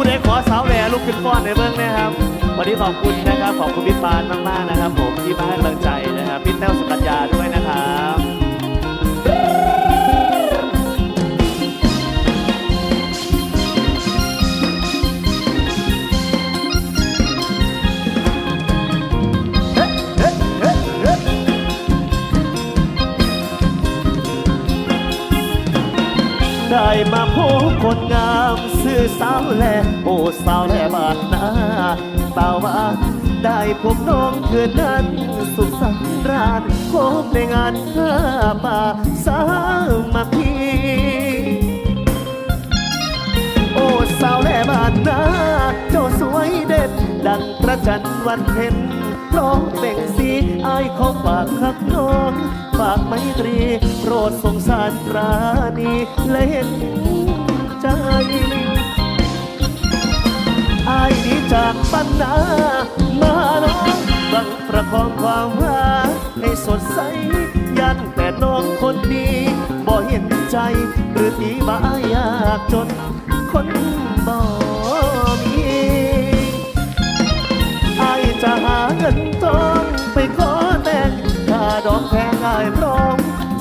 ผู้ใดขอสาวแหวลูกขึ้นก้อนในเบื้องนะครับ วันนี้ขอบคุณนะครับ ขอบคุณพี่ปานมากๆนะครับ ผมที่มาให้ ได้มาพบคนงามซื่อสาวแลโอ้สาวแลบาดนาตาวาได้พบน้องเธอนั้น สุขสันต์ราชพบในงานห้าป่าสามัคคีโอ้สาวแล่บ้านนาเจ้าสวยเด่นดังพระจันทร์วันเพ็ญร้องเป่งสีอายขอฝากคักน้อง ฝากไมตรี โปรดสงสารปราณีและเห็นใจอายนี้จากปัญนามาน้องบังประคองความรักให้สดใส ยันแต่น้องคนดีบ่เห็นใจ หรือตีบ้ายากจนคน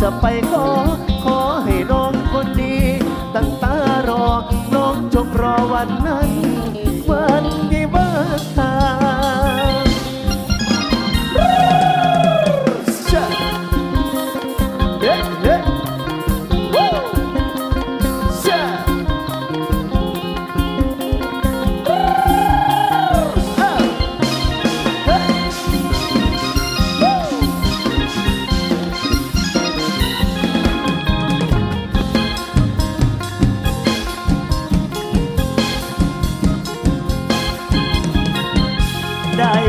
จะไปขอ ขอให้น้องคนดี ตั้งตารอ น้องจงรอวันนั้นวัน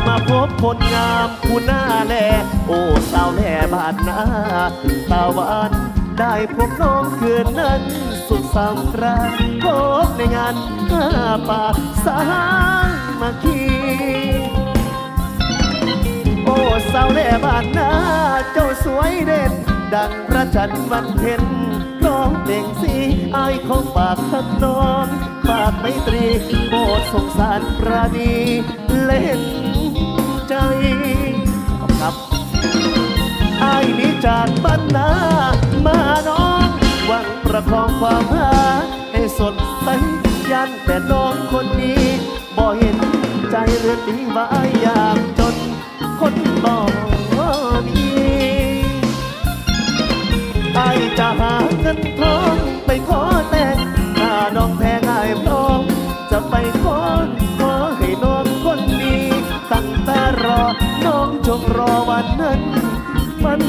มาพบคนงามผู้หน้าแล โอ้สาวแหล่บาดหน้าตาวานได้พบน้องคืนนั้นสุดสำราญพบในงานห้าป่าสามัคคีโอ้สาวแหล่บานนาเจ้าสวยเด่น ดังพระจันทร์วันเพ็ญน้องเด่งสีอายของปากทักนองปากไม่ตรีโปรดสงสารปราณีเล่น ขอบครับอายหนี้จากบ้านนามาน้องหวังประคองความรักให้สดใสยันแต่น้องคนนี้บ่เห็นใจเรือนดีว่าอยอยากจนคนบ่มีไอายจะหาเงินทองไปขอแต่งถ้าน้องแพงอายพร้อมจะไปขอ จงรอวันนั้นมัน